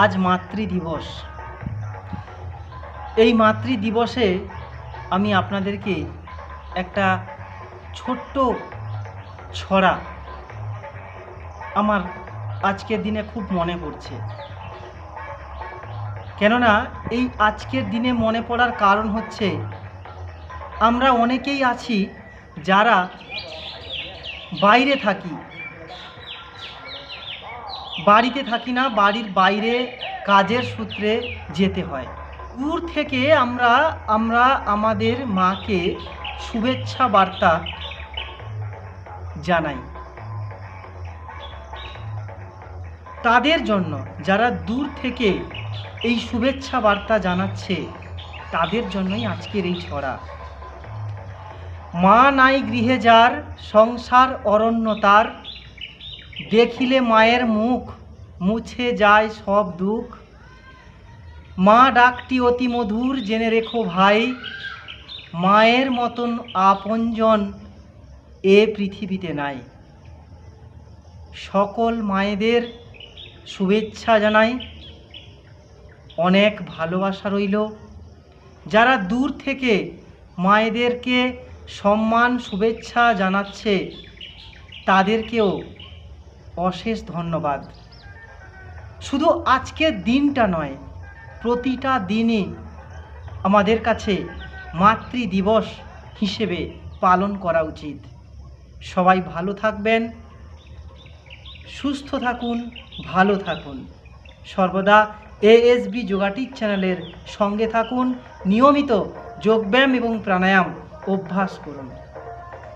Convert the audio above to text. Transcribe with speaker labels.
Speaker 1: আজ মাতৃদিবস এই মাতৃদিবসে আমি আপনাদেরকে একটা ছোট্ট ছড়া আমার আজকের দিনে খুব মনে পড়ছে। কেননা এই আজকের দিনে মনে পড়ার কারণ হচ্ছে, আমরা অনেকেই আছি যারা বাইরে থাকি। বাড়িতে থাকি না, বাড়ির বাইরে কাজের সূত্রে যেতে হয়। দূর থেকে আমরা আমরা আমাদের মাকে শুভেচ্ছা বার্তা জানাই। তাদের জন্য, যারা দূর থেকে এই শুভেচ্ছা বার্তা জানাচ্ছে, তাদের জন্যই আজকের এই ছড়া। মা নাই গৃহে যার, সংসার অরণ্য তার দেখিলে মায়ের মুখ, মুছে যায় সব দুঃখ। মা ডাকটি অতি মধুর, জেনে রেখো ভাই, মায়ের মতন আপনজন এ পৃথিবীতে নাই। সকল মায়েদের শুভেচ্ছা জানাই। অনেক ভালোবাসা রইল। যারা দূর থেকে মায়েদেরকে সম্মান, শুভেচ্ছা জানাচ্ছে, তাদেরকেও অশেষ ধন্যবাদ। শুধু আজকের দিনটা নয়, প্রতিটা দিনই আমাদের কাছে মাতৃ দিবস হিসেবে পালন করা উচিত। সবাই ভালো থাকবেন, সুস্থ থাকুন, ভালো থাকুন। সর্বদা এএসবি যোগাটিক চ্যানেলের সঙ্গে থাকুন, নিয়মিত যোগব্যায়াম এবং প্রাণায়াম অভ্যাস করুন।